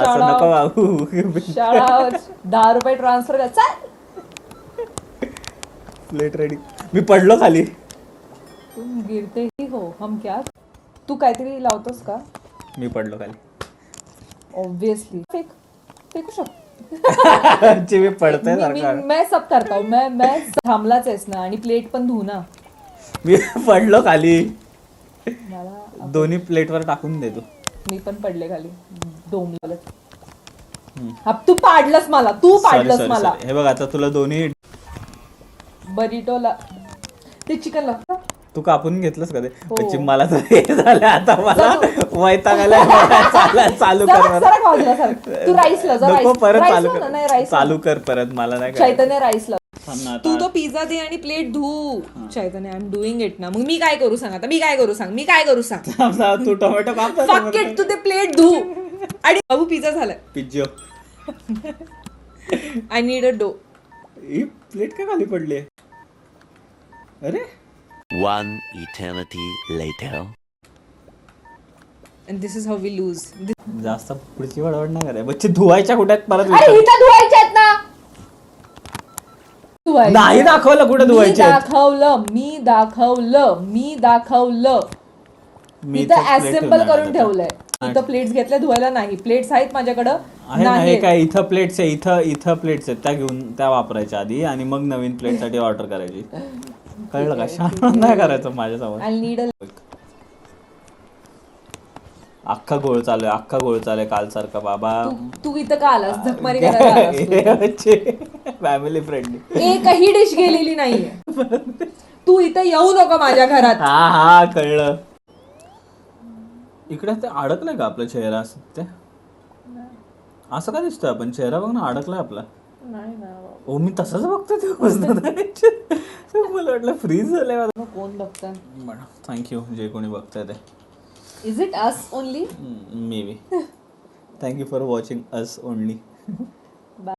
असं नको बाबू शाळा दहा रुपये ट्रान्सफर कर चल. प्लेट रेडी मी पडलो खाली. तुम गिरते ही हो हम क्या तू काहीतरी लावतोस का? मी पडलो खाली. ऑब्विसली फेक फेकू शकतो ची मी पडतोय मी- मी- सारखा मैं सब करता. हूँ मैं मैं थांबलाच आहेस ना आणि प्लेट पण धु ना. मी पडलो खाली. मला दोन्ही प्लेटवर टाकून दे तू. मी पण पडले खाली. डोंबलं तू पाडलंस मला तू पाडलंस मला. हे बघ आता तुला दोन्ही बरिटोला ते चिकन लागतं तू कापून घेतलंस का ते? हो. मला तर हे झालं आता मला वैताग आलाय मला. चाल- कर राईसला परत चालू कर. चालू कर परत मला नाही. चैतन्य राईसला तू. तो पिझ्झा दे आणि प्लेट धू. Chaitanya I am doing it ना मग मी काय करू सांग आता? मी काय करू सांग? मी काय करू सांग? तू टोमॅटो काप तू ते प्लेट धू. आणि बाबू पिझ्झा झालाय पिज्जो आय नीड अ डो ही प्लेट का खाली पडली अरे One eternity later. And this is how we lose जास्त पुढची वडवड नाही कराय बच्चे धुवायच्या कुठे आहेत परत अरे विचार. हिला धुवायचे आहेत ना. नाही दाखवलं कुठे मी धुवायचे आहेत. दाखवलं मी दाखवलं मी दाखवलं मी तर plate असेंबल करून आता. ठेवलंय इथं प्लेट्स घेतल्या धुवायला नाही. प्लेट्स आहेत माझ्याकडं. आहे ना हे नाही काय इथं प्लेट्स आहे इथं इथं प्लेट्स आहेत. त्या घेऊन त्या वापरायच्या आधी आणि मग नवीन प्लेटसाठी ऑर्डर करायची. कळलं का? शान नाही करायचं माझ्यासमोर. आय नीड अ अख्खा गोळ चालू आहे अख्खा गोळ चालू आहे काल सारखा बाबा. तू इथं का आलास? झकमारी करायला आलास तू? फॅमिली फ्रेंडली एकही डिश गेलेली नाहीये. तू इथं येऊ नको माझ्या घरात. हा हा कळलं. इकडे ते अडकलंय का आपला चेहरा असं? ते? असं का दिसतोय आपण? चेहरा बघ ना अडकलाय आपला. नाही ना. ओ मी तसंच बघतो ते. मला वाटलं फ्रीज झालंय माझं. कोण बघतं थँक्यू जे कोणी बघताय ते. Is it us only maybe thank you for watching us only